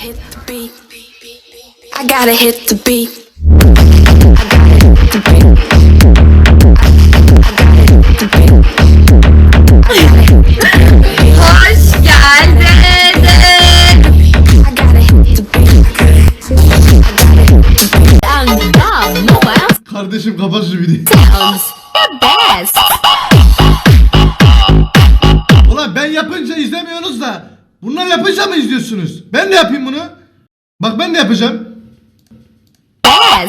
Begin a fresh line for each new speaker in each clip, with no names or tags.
hit the beat. I gotta hit the beat. I gotta hit the beat. I gotta hit the beat. I gotta hit the beat.
Hoş geldin. And now, Noel
Kardeşim kapat şu videoyu.
sounds the best.
Yapınca mı izliyorsunuz? Ben de yapayım bunu. Bak ben de yapacağım. Ya.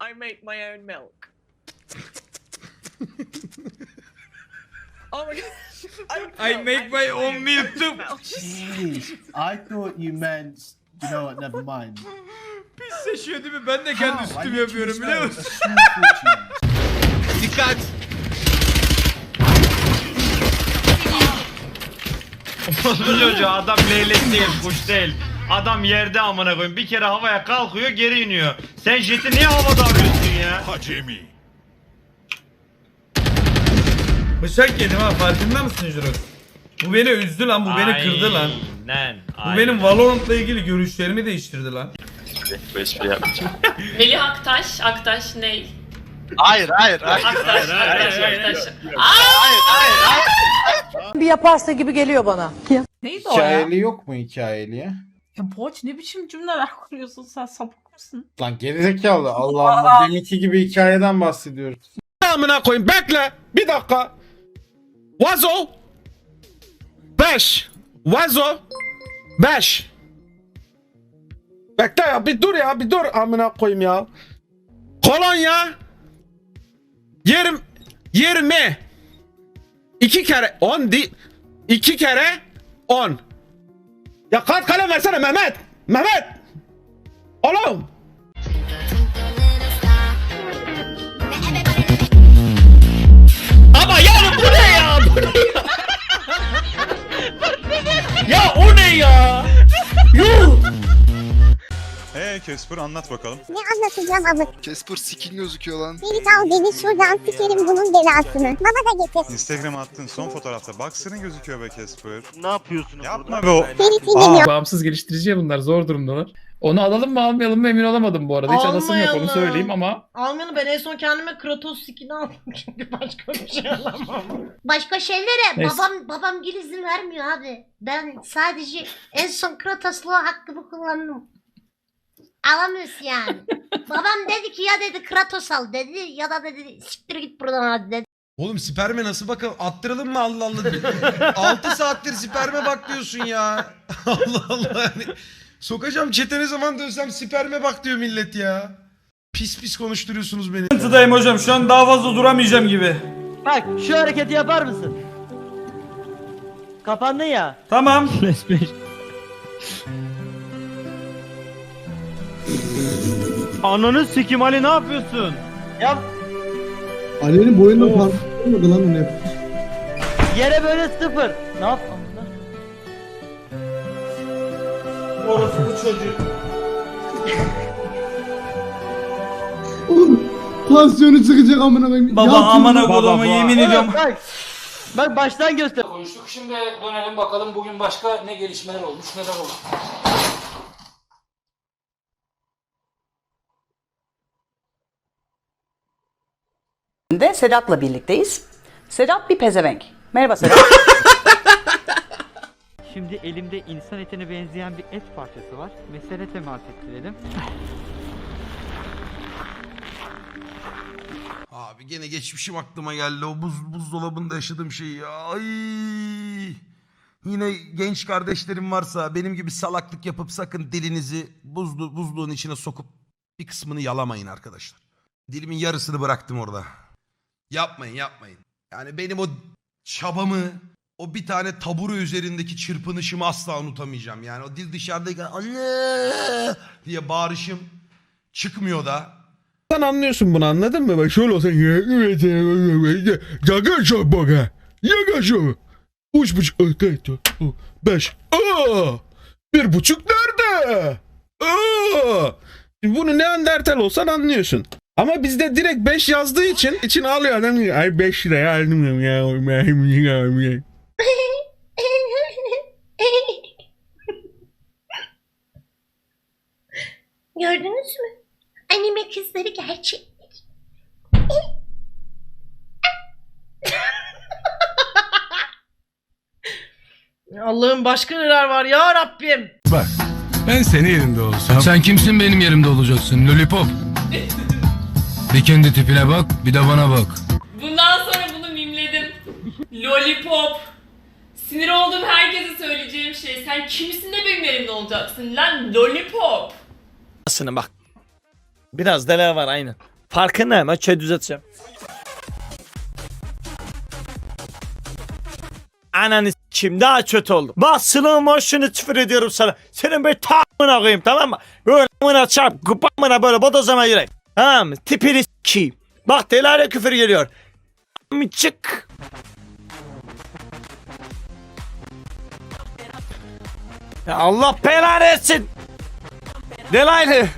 I make my own milk. oh my god.
I make my own milk too.
Jeez, I thought you meant. You know what? Never mind.
Pisleşiyor değil mi? Ben de kendi
literally
yapıyorum biliyor musun? Dikkat.
Orospu çocuğu adam leylek değil kuş değil. Adam yerde amına koyayım. Bir kere havaya kalkıyor geri iniyor. Sen jeti niye havada arıyorsun ya?
Bıçak yedim ha farkında mısın Jurox? Bu beni üzdü lan, bu beni kırdı lan.
Aynen.
Bu benim Valorant'la ilgili görüşlerimi değiştirdi lan.
Melih Aktaş, Aktaş ney?
Hayır hayır hayır.
Aktaş, Aktaş, Aktaş.
bir yaparsa gibi geliyor bana.
Neydi o ya?
Hikayeli yok mu hikayeli ya?
Ya Boğaç ne biçim cümleler kuruyorsun sen sapık mısın?
Lan gerizekalı Allah Allah deminki gibi hikayeden bahsediyoruz.
Amına koyayım bekle. Bir dakika. Vazo. 5. Vazo. 5. Bekle ya bir dur ya bir dur amına koyayım ya. Kolonya. 20 20 2 kere 10 di 2 kere 10. Ya kart kalem versene Mehmet. Mehmet. Oğlum. Ama yani bu ne ya? Bu ne ya? ya ya?
Kesper anlat bakalım.
Ne anlatacağım ama?
Kesper skin gözüküyor lan.
Beni al beni şuradan sikerim bunun belasını. Bana da getir.
Instagram'a attığın son fotoğrafta boxer'ın gözüküyor be Kesper.
Ne yapıyorsunuz
Yapma be o.
Ferit dinlemiyor.
Bağımsız geliştirici bunlar zor durumdalar. Onu alalım mı almayalım mı emin olamadım bu arada. Hiç adasım yok onu
Almayalım.
söyleyeyim ama.
Almanı ben en son kendime Kratos skin'i aldım çünkü başka bir şey alamam.
Başka şeylere
Neyse.
babam babam gül izin vermiyor abi. Ben sadece en son Kratosluğa hakkımı kullandım. Alamıyorsun yani. babam dedi ki ya dedi Kratos al dedi ya da dedi siktir git buradan hadi dedi.
Oğlum sperme nasıl bakalım? Attıralım mı Allah Allah? 6 saattir sperme bak diyorsun ya. Allah Allah yani. Sokacağım çete ne zaman dönsem sperme bak diyor millet ya. Pis pis konuşturuyorsunuz beni.
Sıkıntıdayım hocam şu an daha fazla duramayacağım gibi.
Bak şu hareketi yapar mısın? Kapandın ya.
Tamam.
Ananı sikim Ali ne yapıyorsun?
Yap.
Ali'nin boyundan parmak olmadı lan onu
Yere böyle sıfır. Ne yap?
Orası bu çocuk.
Tansiyonu çıkacak amına koyayım.
Baba amana kodumu yemin ediyorum.
Bak. Bak baştan göster.
Konuştuk şimdi dönelim bakalım bugün başka ne gelişmeler olmuş neler olmuş.
De Sedat'la birlikteyiz. Sedat bir pezevenk. Merhaba Sedat.
Şimdi elimde insan etine benzeyen bir et parçası var. Mesele temas ettirelim.
Abi gene geçmişim aklıma geldi. O buz, buzdolabında yaşadığım şey ya. Ay. Yine genç kardeşlerim varsa benim gibi salaklık yapıp sakın dilinizi buzlu, buzluğun içine sokup bir kısmını yalamayın arkadaşlar. Dilimin yarısını bıraktım orada. Yapmayın yapmayın. Yani benim o çabamı o bir tane taburu üzerindeki çırpınışımı asla unutamayacağım. Yani o dil dışarıdayken anne diye bağırışım çıkmıyor da.
Sen anlıyorsun bunu anladın mı? Bak şöyle olsa Yaga çok baka. Yaga şu. Üç buçuk. Beş. Aa! Bir buçuk nerede? Aa! Bunu Neandertal olsan anlıyorsun. Ama bizde direkt 5 yazdığı için için alıyor adam ay 5 liraya aldım ya. ya.
Gördünüz mü? Anime kızları gerçek.
Allah'ım başka neler var ya Rabbim.
Ben senin yerinde olsam. Sen kimsin benim yerimde olacaksın lollipop? Bir kendi tipine bak bir de bana bak.
Bundan sonra bunu mimledim. Lollipop. Sinir olduğum herkese söyleyeceğim şey. Sen kimsin de benim yerimde olacaksın lan lollipop.
Aslında bak. Biraz da var aynen. Farkında hemen şöyle düzelteceğim. Ananı kim daha kötü oldu. Bak slow motion'ı küfür ediyorum sana. Senin böyle tamına koyayım tamam mı? Böyle amına çarp kupamına böyle bodozama girek. Tamam mı? Tipini s**eyim. Bak delale küfür geliyor. Çık. Ya Allah belanı etsin. Delaylı.